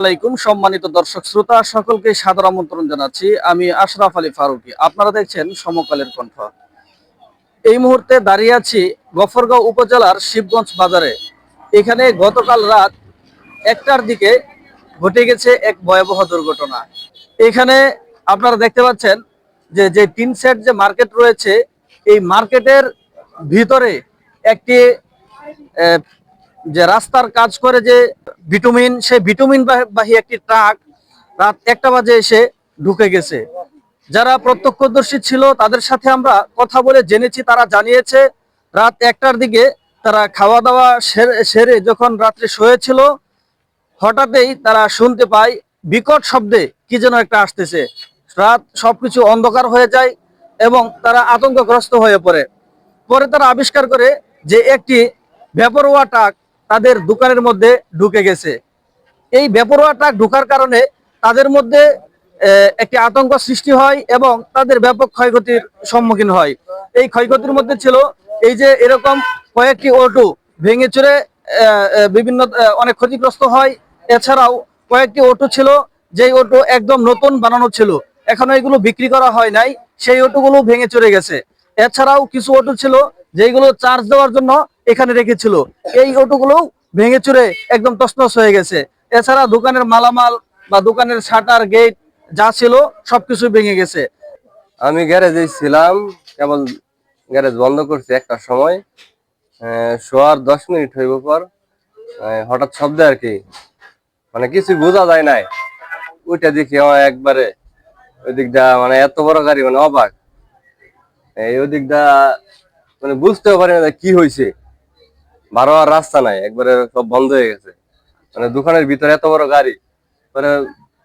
আলাইকুম, সম্মানিত দর্শক শ্রোতা, সকলকে সাদর আমন্ত্রণ জানাচ্ছি। আমি আশরাফ আলী ফারুকি। আপনারা দেখছেন সমকালের কণ্ঠ। এই মুহূর্তে দাঁড়িয়ে আছি গফরগাঁও উপজেলার শিবগঞ্জ বাজারে। এখানে গতকাল রাত একটার দিকে ঘটে গেছে এক ভয়াবহ দুর্ঘটনা। এখানে আপনারা দেখতে পাচ্ছেন যে যে টিন সেট যে মার্কেট রয়েছে, এই মার্কেটের ভিতরে একটি যে রাস্তার কাজ করে যে ভিটামিন, সে ভিটামিন বাহী একটি ট্রাক রাত একটা বাজে এসে ঢুকে গেছে। যারা প্রত্যক্ষদর্শী ছিল, তাদের সাথে আমরা কথা বলে জেনেছি, তারা জানিয়েছে, রাত একটার দিকে তারা খাওয়া দাওয়া সেরে- যখন রাত্রে শুয়েছিল, হঠাৎই তারা শুনতে পায়, বিকট শব্দে কি যেন একটা আসতেছে। রাত সবকিছু অন্ধকার হয়ে যায় এবং তারা আতঙ্কগ্রস্ত হয়ে পড়ে। পরে তারা আবিষ্কার করে যে একটি বেপরোয়া ট্রাক তাদের দোকানের মধ্যে ঢুকে গেছে। এই বেপরোয়া ট্রাক ঢোকার কারণে তাদের মধ্যে একটি আতঙ্ক সৃষ্টি হয় এবং তাদের ব্যাপক ক্ষয়ক্ষতির সম্মুখীন হয়। এই ক্ষয়ক্ষতির মধ্যে ছিল এই যে এরকম কয়েকটি অটো ভেঙে আহ, বিভিন্ন অনেক ক্ষতিগ্রস্ত হয়। এছাড়াও কয়েকটি অটো ছিল যেই অটো একদম নতুন বানানো ছিল। এখনও এগুলো বিক্রি করা হয় নাই সেই অটোগুলো ভেঙে চড়ে গেছে। এছাড়াও কিছু অটো ছিল যেগুলো চার্জ দেওয়ার জন্য এখানে রেখেছিল। এই অটোগুলো ভেঙে চুরে একদম তছনছ হয়ে গেছে। এছাড়া দোকানের মালামাল বা দোকানের শাটার, গেট যা ছিল সবকিছু ভেঙে গেছে। আমি গ্যারেজে ছিলাম, কেবল গ্যারেজ বন্ধ করছি একটা সময়। শোয়ার দশ মিনিট হইব পর হঠাৎ শব্দ আর কি মানে কিছু বোঝা যায় নাই। ওইটা দেখি আমার একবারে ওই দিকটা মানে এত বড় গাড়ি মানে অবাক। এই ওই দিকটা মানে বুঝতেও পারি না কি হয়েছে বারো আর রাস্তা নাই, একবারে সব বন্ধ হয়ে গেছে। মানে দোকানের ভিতরে এত বড় গাড়ি মানে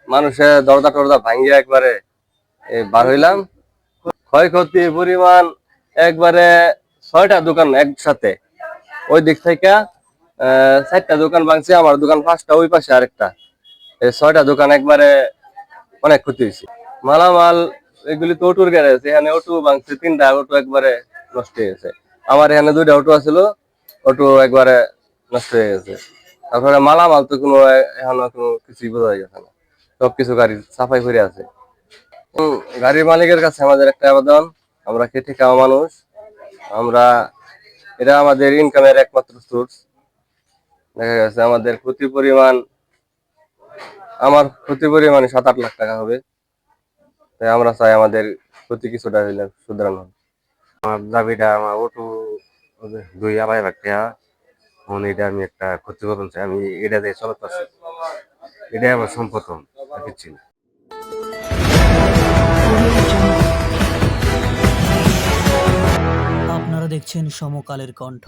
মানুষের দরজা টরজা ভাঙ্গিয়ে একবারে বার হইলাম। ক্ষয়ক্ষতি পরিমাণ একবারে ছয়টা দোকান একসাথে। ওই দিক থেকে চারটা দোকান ভাঙছে, আমার দোকান পাঁচটা, ওই পাশে আরেকটা। এই ছয়টা দোকান একবারে অনেক ক্ষতি হয়েছে। মালামাল, এগুলি তো অটোর গ্যারেজ, এখানে অটো ভাঙছে, তিনটা অটো একবারে নষ্ট হয়ে গেছে। আমার এখানে দুইটা অটো আছিল অটো একবারে নষ্ট হয়ে গেছে। তারপরে মালামাল তো কোনো এখনও কোনো কিছুই বোঝা গেছে না। সবকিছু গাড়ি সাফাই করে আছে। গাড়ির মালিকের কাছে আমাদের একটা আবেদন, আমরা খেটে খাওয়া মানুষ। আমরা, এটা আমাদের ইনকামের একমাত্র সোর্স দেখা গেছে আমাদের ক্ষতি পরিমাণ, আমার ক্ষতি পরিমাণে সাত আট লাখ টাকা হবে। তাই আমরা চাই আমাদের ক্ষতি কিছুটা হইলে হবে। আমার দাবিটা, আমার অটো দুই আড়াই লাখ টাকা। এটা আমি একটা ক্ষতিপূরণ চাই। আমি এটা দিয়ে চলতে পারছি এটাই আমার সম্পতন আর না। আপনারা দেখছেন সমকালের কণ্ঠ।